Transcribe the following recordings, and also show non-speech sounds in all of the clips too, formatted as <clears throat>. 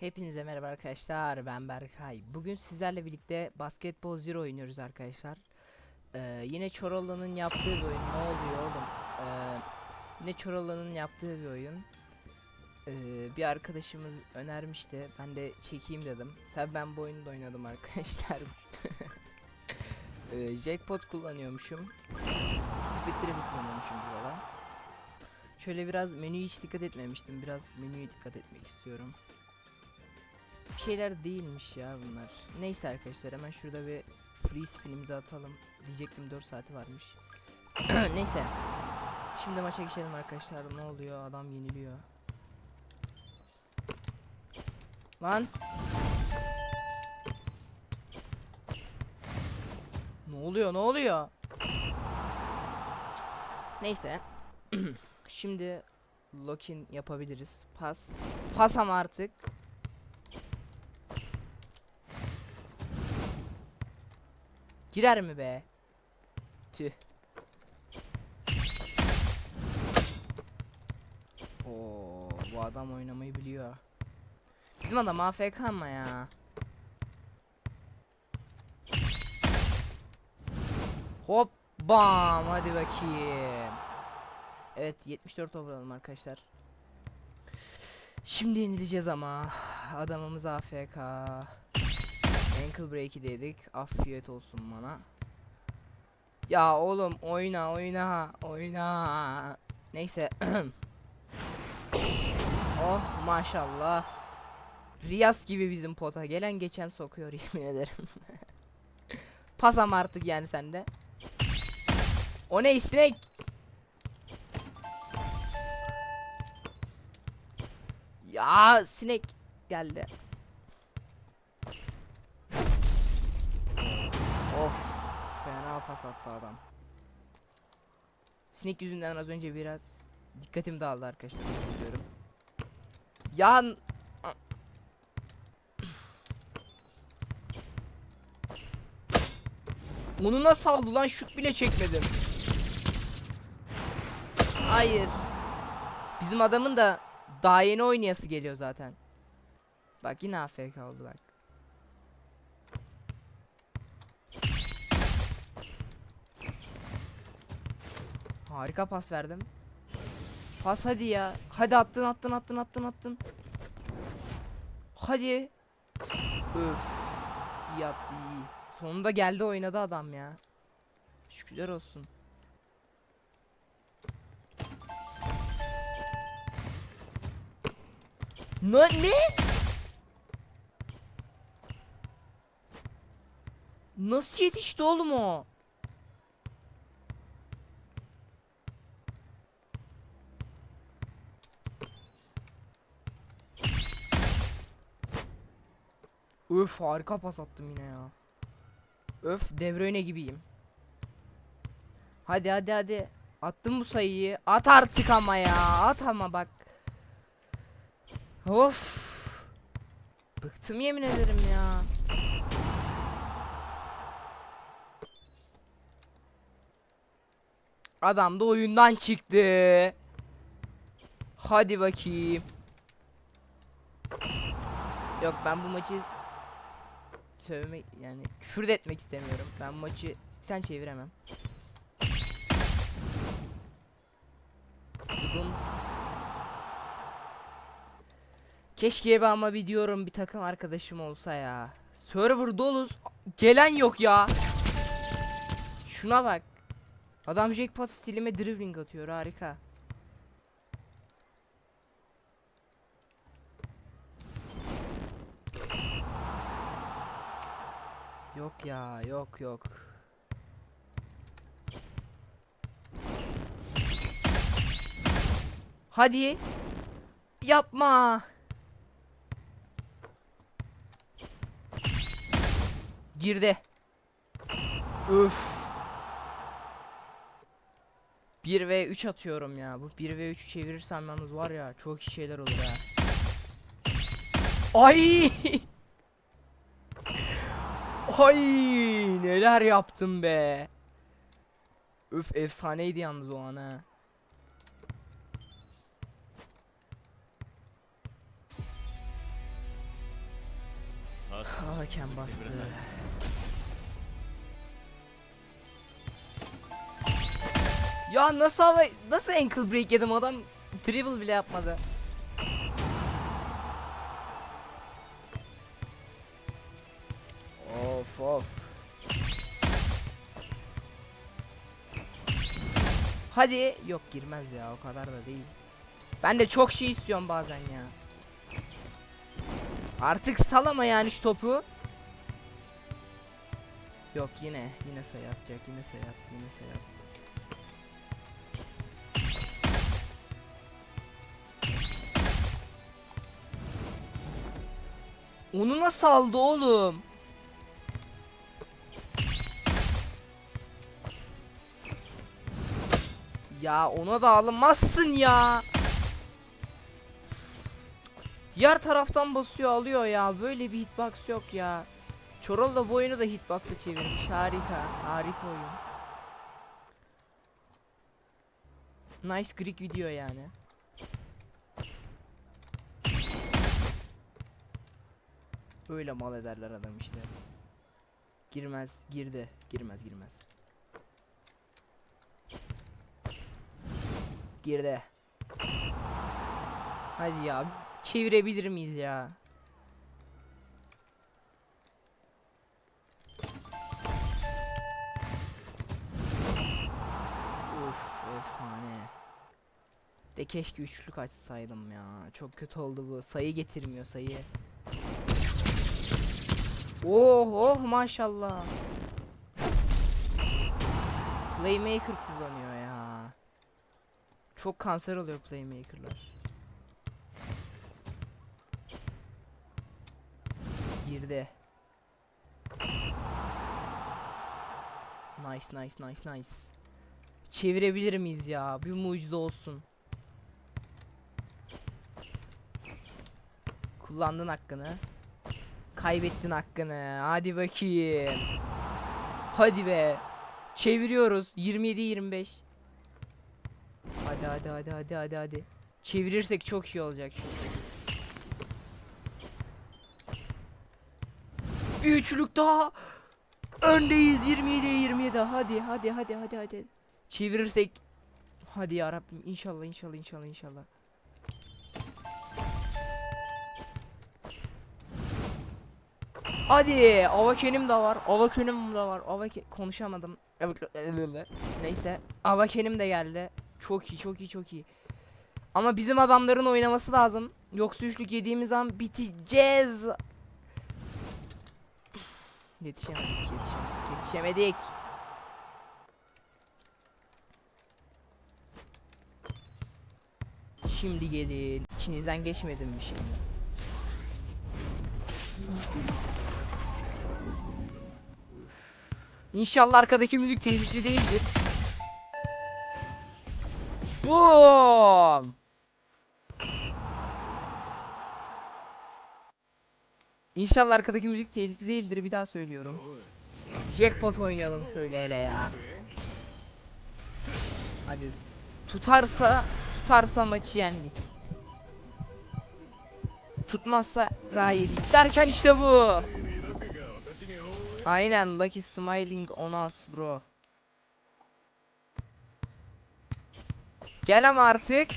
Hepinize merhaba arkadaşlar ben Berkay. Bugün sizlerle birlikte Basketball Zero oynuyoruz arkadaşlar. Ee, yine Çorola'nın yaptığı bir oyun. Ne oluyor oğlum? Ee, yine Çorola'nın yaptığı bir oyun. Ee, bir arkadaşımız önermişti. Ben de çekeyim dedim. Tabi ben bu oyunu da oynadım arkadaşlar. <laughs> ee, jackpot kullanıyormuşum. Speed Drift kullanıyormuşum burada da. Şöyle biraz menüye hiç dikkat etmemiştim. Biraz menüye dikkat etmek istiyorum. Bir şeyler değilmiş ya bunlar. Neyse arkadaşlar hemen şurada bir free spinimizi atalım. Diyecektim 4 saati varmış. <clears throat> Neyse. Şimdi maça geçelim arkadaşlar. Ne oluyor? Adam yeniliyor. Lan. Ne oluyor? Ne oluyor? Neyse. <clears throat> Şimdi lock-in yapabiliriz. Pas. Pas ama artık. Girer mi be? Tüh. Oo, bu adam oynamayı biliyor. Bizim adam AFK ama ya. Hop bam hadi bakayım. Evet 74 overall'ım arkadaşlar. Şimdi yenileceğiz ama adamımız AFK. Ankle break'i dedik. Afiyet olsun bana. Ya oğlum oyna oyna oyna. Neyse. <clears throat> oh maşallah. Riyas gibi bizim pota. Gelen geçen sokuyor yemin ederim. <laughs> Pasam artık yani sende. O ne sinek? Ya sinek geldi. Pas attı adam. Sinek yüzünden az önce biraz dikkatim dağıldı arkadaşlar. özür diliyorum. Ya n- <sniffs> A- Onu nasıl aldı lan şut bile çekmedim. Hayır. Bizim adamın da daha yeni oynayası geliyor zaten. Bak yine AFK oldu bak. Harika pas verdim. Pas hadi ya. Hadi attın attın attın attın attın. Hadi. Öf. İyi attı iyi. Sonunda geldi oynadı adam ya. Şükürler olsun. Ne? Ne? Nasıl yetişti oğlum o? Öf harika pas attım yine ya. Öf devre gibiyim. Hadi hadi hadi. Attım bu sayıyı. At artık ama ya. At ama bak. Of. Bıktım yemin ederim ya. Adam da oyundan çıktı. Hadi bakayım. Yok ben bu maçı sövmek yani küfür de etmek istemiyorum. Ben maçı sen çeviremem. Keşke be ama bir diyorum bir takım arkadaşım olsa ya. Server doluz. Gelen yok ya. Şuna bak. Adam jackpot stilime dribbling atıyor harika. Yok ya yok yok. Hadi. Yapma. Girdi. Üf. 1 ve 3 atıyorum ya. Bu 1 ve 3 çevirirsem yalnız var ya çok iyi şeyler olur ha. Ay! <laughs> Ay neler yaptım be. Üf efsaneydi yalnız o an ha. Hakem bastı. Ya nasıl hava nasıl ankle break yedim adam dribble bile yapmadı. Of. Hadi yok girmez ya o kadar da değil. Ben de çok şey istiyorum bazen ya. Artık salama yani şu topu. Yok yine yine sayı atacak yine sayı attı yine sayı attı. Onu nasıl aldı oğlum? Ya ona da alınmazsın ya. Diğer taraftan basıyor alıyor ya. Böyle bir hitbox yok ya. Çorol da bu oyunu da hitbox'a çevirmiş. Harika. Harika oyun. Nice Greek video yani. Öyle mal ederler adam işte. Girmez, girdi. Girmez, girmez. Girdi. Hadi ya, çevirebilir miyiz ya? Uf, efsane. De keşke üçlük açsaydım ya. Çok kötü oldu bu. Sayı getirmiyor sayı. Oh oh maşallah. Playmaker kullanıyor. Çok kanser oluyor playmaker'lar. Girdi. Nice nice nice nice. Çevirebilir miyiz ya? Bir mucize olsun. Kullandın hakkını. Kaybettin hakkını. Hadi bakayım. Hadi be. Çeviriyoruz. 27 25. Hadi hadi hadi hadi hadi hadi. Çevirirsek çok iyi olacak çünkü. Bir üçlük daha. Öndeyiz 27 27. Hadi hadi hadi hadi hadi. Çevirirsek Hadi ya Rabbim inşallah inşallah inşallah inşallah. Hadi avakenim de var. Avakenim de var. Avake konuşamadım. Neyse. Avakenim de geldi. Çok iyi çok iyi çok iyi. Ama bizim adamların oynaması lazım. Yoksa üçlük yediğimiz an biteceğiz. Yetişemedik yetişemedik yetişemedik. Şimdi gelin. İçinizden geçmedim bir şey. İnşallah arkadaki müzik tehlikeli değildir. Boom! İnşallah arkadaki müzik tehlikeli değildir bir daha söylüyorum. Jackpot oynayalım şöyle hele ya. Hadi tutarsa tutarsa maçı yendik. Tutmazsa Rayet derken işte bu. Aynen Lucky Smiling on us bro. Gel ama artık.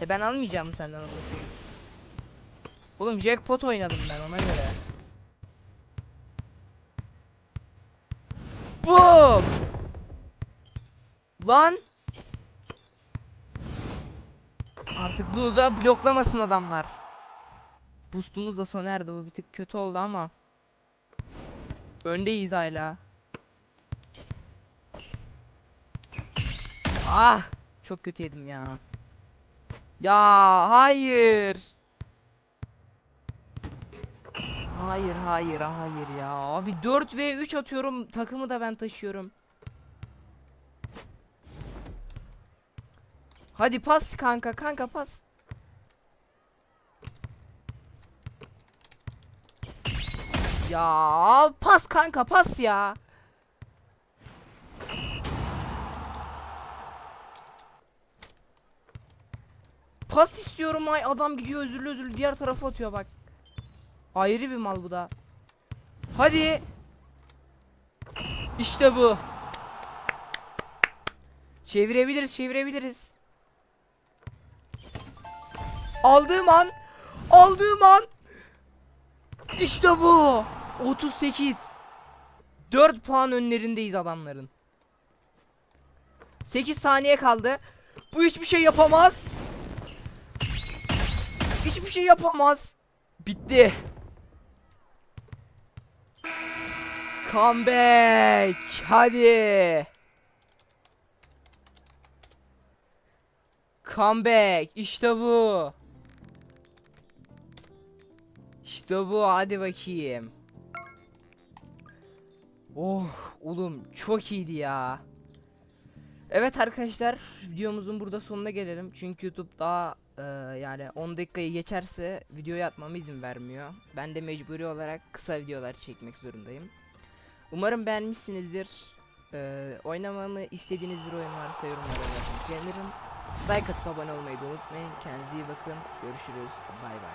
E ben almayacağım senden onu. Oğlum jackpot oynadım ben ona göre. Boom! Lan! Artık bunu da bloklamasın adamlar. Boostumuz da sona erdi bu bir tık kötü oldu ama. Öndeyiz hala. Ah! Çok kötü yedim ya. Ya hayır. Hayır hayır hayır ya. Abi 4 ve 3 atıyorum. Takımı da ben taşıyorum. Hadi pas kanka kanka pas. Ya pas kanka pas ya. Pas istiyorum ay adam gidiyor özürlü özürlü diğer tarafa atıyor bak. Ayrı bir mal bu da. Hadi. İşte bu. Çevirebiliriz, çevirebiliriz. Aldığım an, aldığım an. İşte bu. 38. 4 puan önlerindeyiz adamların. 8 saniye kaldı. Bu hiçbir şey yapamaz. Hiçbir şey yapamaz. Bitti. Comeback. Hadi. Comeback. İşte bu. İşte bu. Hadi bakayım. Oh oğlum çok iyiydi ya. Evet arkadaşlar videomuzun burada sonuna gelelim. Çünkü YouTube daha e, yani 10 dakikayı geçerse videoyu atmama izin vermiyor. Ben de mecburi olarak kısa videolar çekmek zorundayım. Umarım beğenmişsinizdir. E, oynamamı istediğiniz bir oyun varsa yorumlara yazın sevinirim. Like atıp abone olmayı da unutmayın. Kendinize iyi bakın. Görüşürüz. Bay bay.